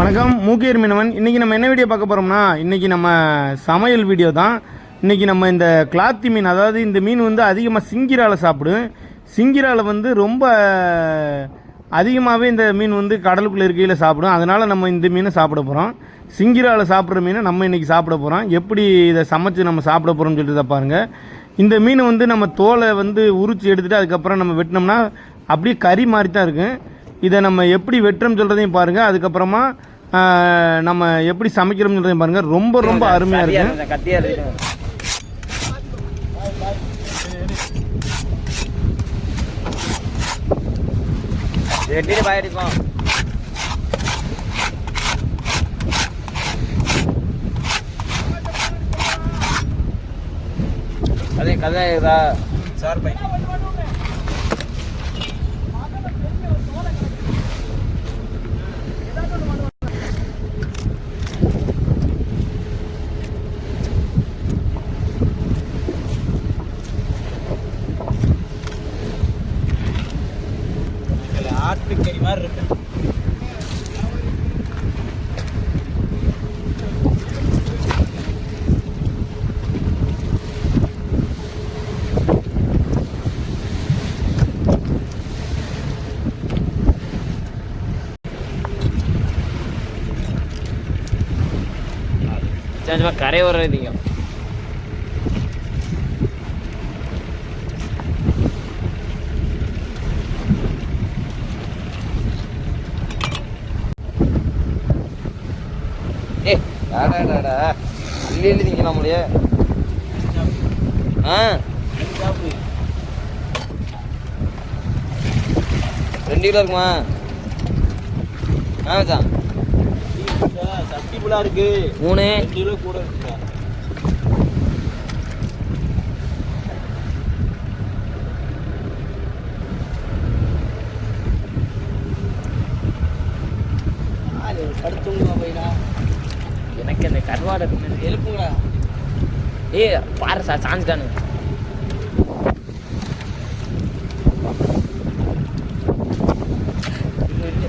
வணக்கம். மூக்கியர் மீனவன். இன்றைக்கி நம்ம என்ன வீடியோ பார்க்க போகிறோம்னா இன்றைக்கி நம்ம சமையல் வீடியோ தான். இன்றைக்கி நம்ம இந்த கிளாத்தி மீன் அதாவது இந்த மீன் வந்து அதிகமாக சிங்கிரால சாப்பிடும் சிங்கிரால வந்து ரொம்ப அதிகமாகவே இந்த மீன் வந்து கடலுக்குள்ளே இருக்கையில் சாப்பிடும். அதனால் நம்ம இந்த மீனை சாப்பிட போகிறோம் சிங்கிரால சாப்பிட்ற மீனை நம்ம இன்றைக்கி சாப்பிட போகிறோம் எப்படி இதை சமைச்சு நம்ம சாப்பிட போகிறோம்னு சொல்லிட்டு தான் பாருங்கள் இந்த மீன் வந்து நம்ம தோலை வந்து உரிச்சு எடுத்துகிட்டு அதுக்கப்புறம் நம்ம வெட்டினோம்னா அப்படியே கறி மாதிரி தான் இருக்கும். இதை நம்ம எப்படி வெட்டுறோம் சொல்கிறதையும் பாருங்கள் அதுக்கப்புறமா நம்ம எப்படி சமைக்கிறோம்னு பாருங்கள் ரொம்ப ரொம்ப அருமையாக இருக்கு வெட்டிட்டு பாயிருக்கோம் அதே கதை இதா? சார் பை மாதிரி இருக்கு சும்மா கரை வர்றதுங்க ஏ டாடா டாடா அள்ளி அள்ளி ஆ. ரெண்டு கிலோ இருக்குமா? ஆ மச்சான். சட்டி இருக்கு மூணு. கிலோ கூட இருக்குங்க படுத்துங்களா కర్వాడరు తెలుపు కూడా ఏ పారు సార్ ఛాన్స్ కానీ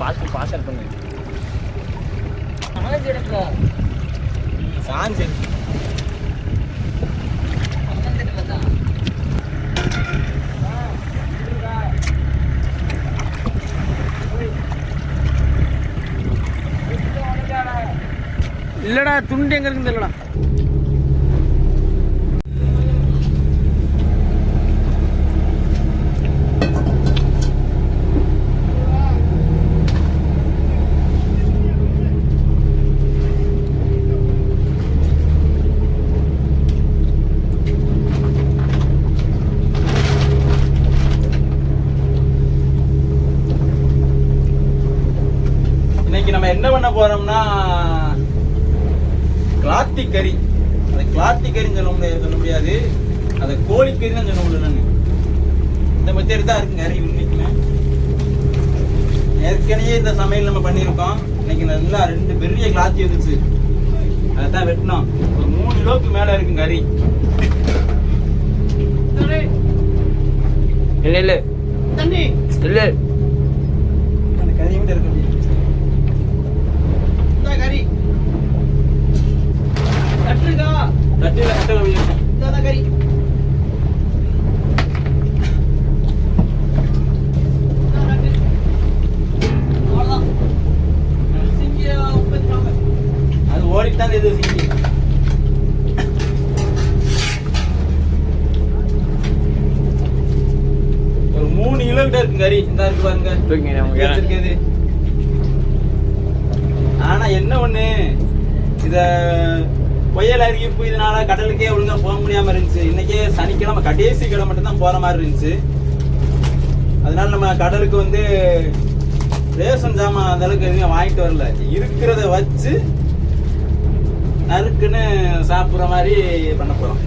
పాస్ పాస్ అవుతుంది ఛాన్స్ ఎక్కువ இல்லைடா துண்டு எங்கே இருக்குன்னு தெரியலடா. இன்னைக்கு நம்ம என்ன பண்ண போறோம்னா கிளாத்தி கறி அதை கிளாத்தி கறின்னு சொல்ல முடியாது சொல்ல முடியாது. அதை கோழிக்கறி தான் சொல்ல முடியல நாங்க இந்த மெத்தேடு தான் இருக்கு கறி இன்னைக்குமே ஏற்கனவே இந்த சமையல் நம்ம பண்ணியிருக்கோம். இன்னைக்கு நல்லா ரெண்டு பெரிய கிளாத்தி வந்துச்சு. அதை தான் வெட்டினோம். ஒரு மூணு கிலோக்கு மேல இருக்கு கறி இல்லை இல்லை. இல்லை. அந்த கறி மட்டும் இருக்கு. ஓடித்தான் இது சிங்கி ஒரு மூணு கிலோ கிட்ட இருக்கு கறி இந்த இருக்கு பாருங்க. ஆனா என்ன ஒண்ணு இத புயல் அறிவிப்பு இதனால கடலுக்கே ஒழுங்காக போக முடியாமல் இருந்துச்சு. இன்னைக்கே சனிக்கிழமை கடைசி கிழமை மட்டும் தான் மாதிரி இருந்துச்சு. அதனால நம்ம கடலுக்கு வந்து ரேஷன் ஜாமான் அந்த அளவுக்கு எதுவும் வாங்கிட்டு வரல. இருக்கிறத வச்சு நறுக்குன்னு சாப்பிட்ற மாதிரி பண்ண போகிறோம்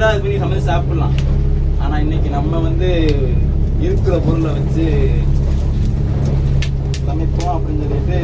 டிஃப்ரெண்டா இது பண்ணி சமைச்சு சாப்பிடலாம். ஆனால் இன்னைக்கு நம்ம வந்து இருக்கிற பொருளை வச்சு சமைப்போம் அப்படின்னு சொல்லிட்டு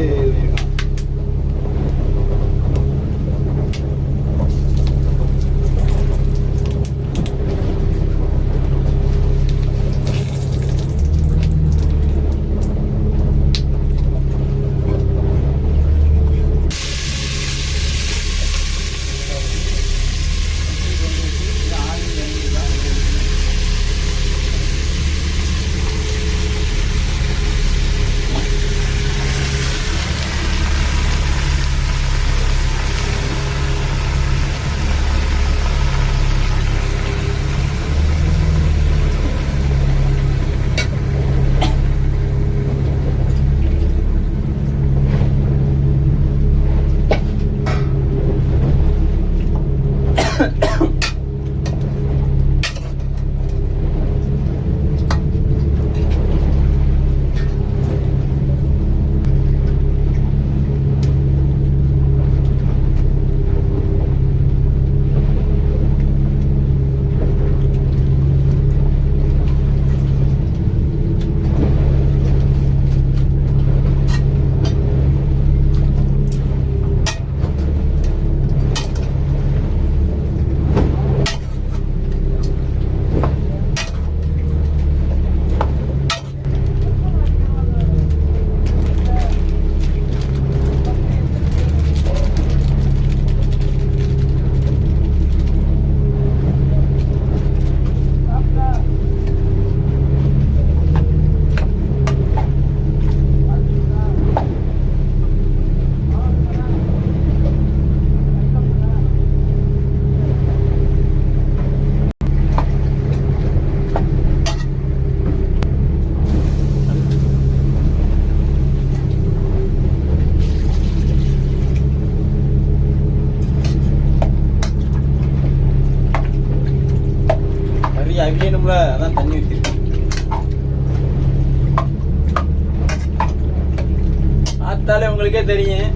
பார்த்தாலே உங்களுக்கே தெரியும்.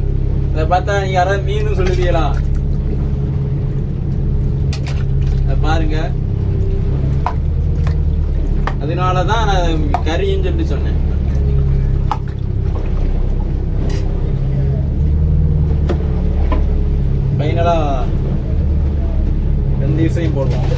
இதை பார்த்தா நீங்க யாராவது மீன் சொல்லுவீங்களா? பாருங்க. அதனால தான் நான் கறின்னு சொல்லிட்டு சொன்னேன். ஃபைனலாக ரெண்டு விஷயம் போடுவோம்.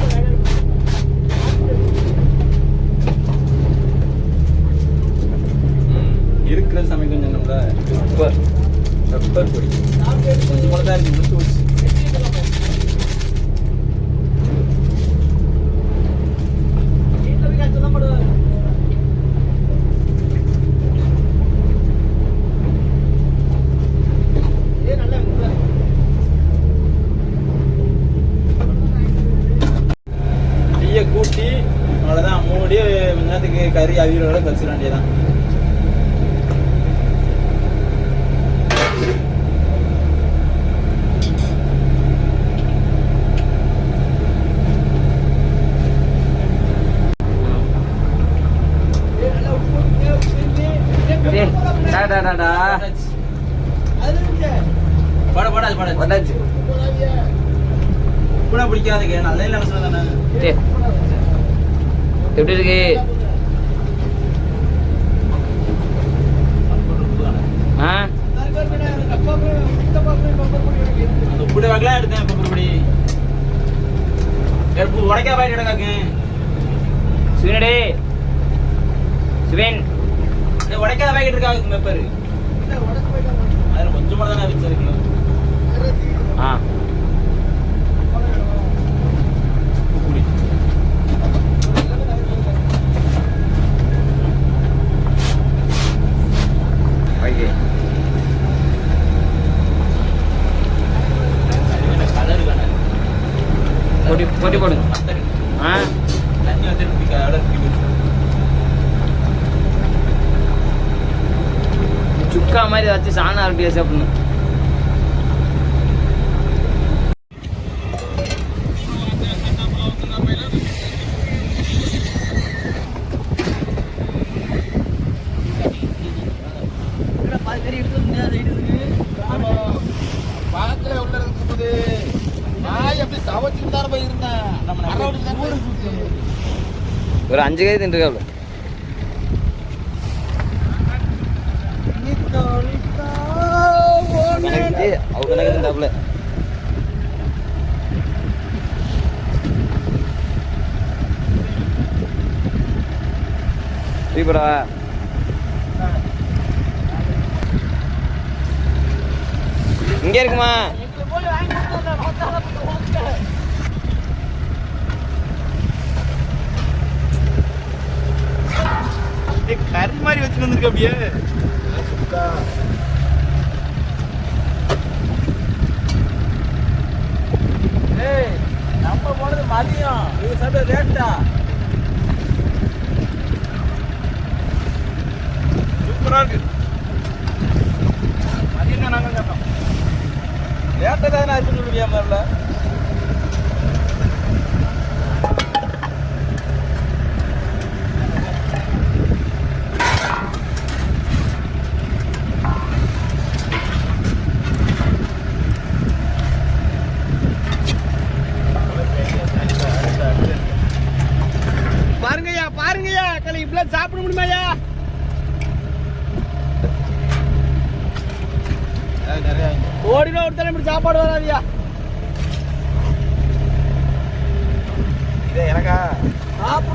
இல்லை தானே டேய், எப்படி இருக்கு ஆ நல்லா இருக்கா இருக்கா? டப்பா போய், இந்த பாப்பா பெப்பர் போட்டு எனக்கு இருக்கு. அந்த உப்புட வகைலாம் எடுத்தேன் இப்போ இப்படி எடுப்பு உடைக்கா பாயிட்டு எடுக்காக்கு சுவினடே சுவின். உடைக்காத பாக்கெட் உடைச்சு போயிட்டாங்க. அதில் கொஞ்சமாக தானே வச்சிருக்கணும் ஆ. ஓகே போட்டி போட்டி போடுங்க. ஆ தண்ணி வந்து சுக்கா மாதிரி வச்சு சாணம் அப்படியே சாப்பிடணும் என்னடா, பாதி கறி எடுத்து வந்து side இருக்கு. பாத்துல உள்ள இருக்குது நாய் அப்படி கவச்சிட்டு தான் போய் இருந்தேன் நம்ம அரவணைச்சு தான் போய் இருந்தேன். ஒரு அஞ்சு கை தின்றுக்காப்ல நித்தா, நித்தா, ஓனே. கணக்கு தின்றாப்ல இருக்குமா எங்களை போய் வாங்கி கொடுத்தா நான் தான் போய் ஓட்டுறேன். ஏய், கறி மாதிரி வச்சுட்டு வந்திருக்க அப்படியே.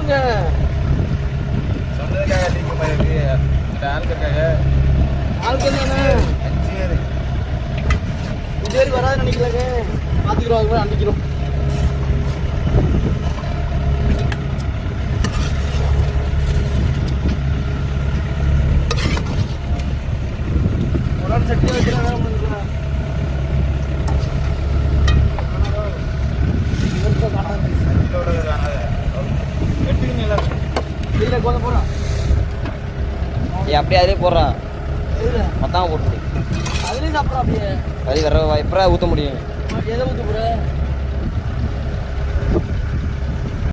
சாப்பிடுங்க சொன்னதுக்காக அதிகமாக இருக்கு இந்த ஆளுக்காக ஆளுக்கு என்னண்ணே அஞ்சு பேர் சரி வராது நினைக்கலாங்க பார்த்துக்கிறோம் அது மாதிரி அண்டிக்கிறோம் ஒரு ஆள் சட்டி வைக்கிறேன் அப்படியே அதிலே போடுறா இல்லை மொத்தமாக போட்டு அதுலேயும் சாப்பிட்றோம் அப்படியே. கறி வர எப்பரா ஊற்ற முடியும். எதை ஊற்ற போகிற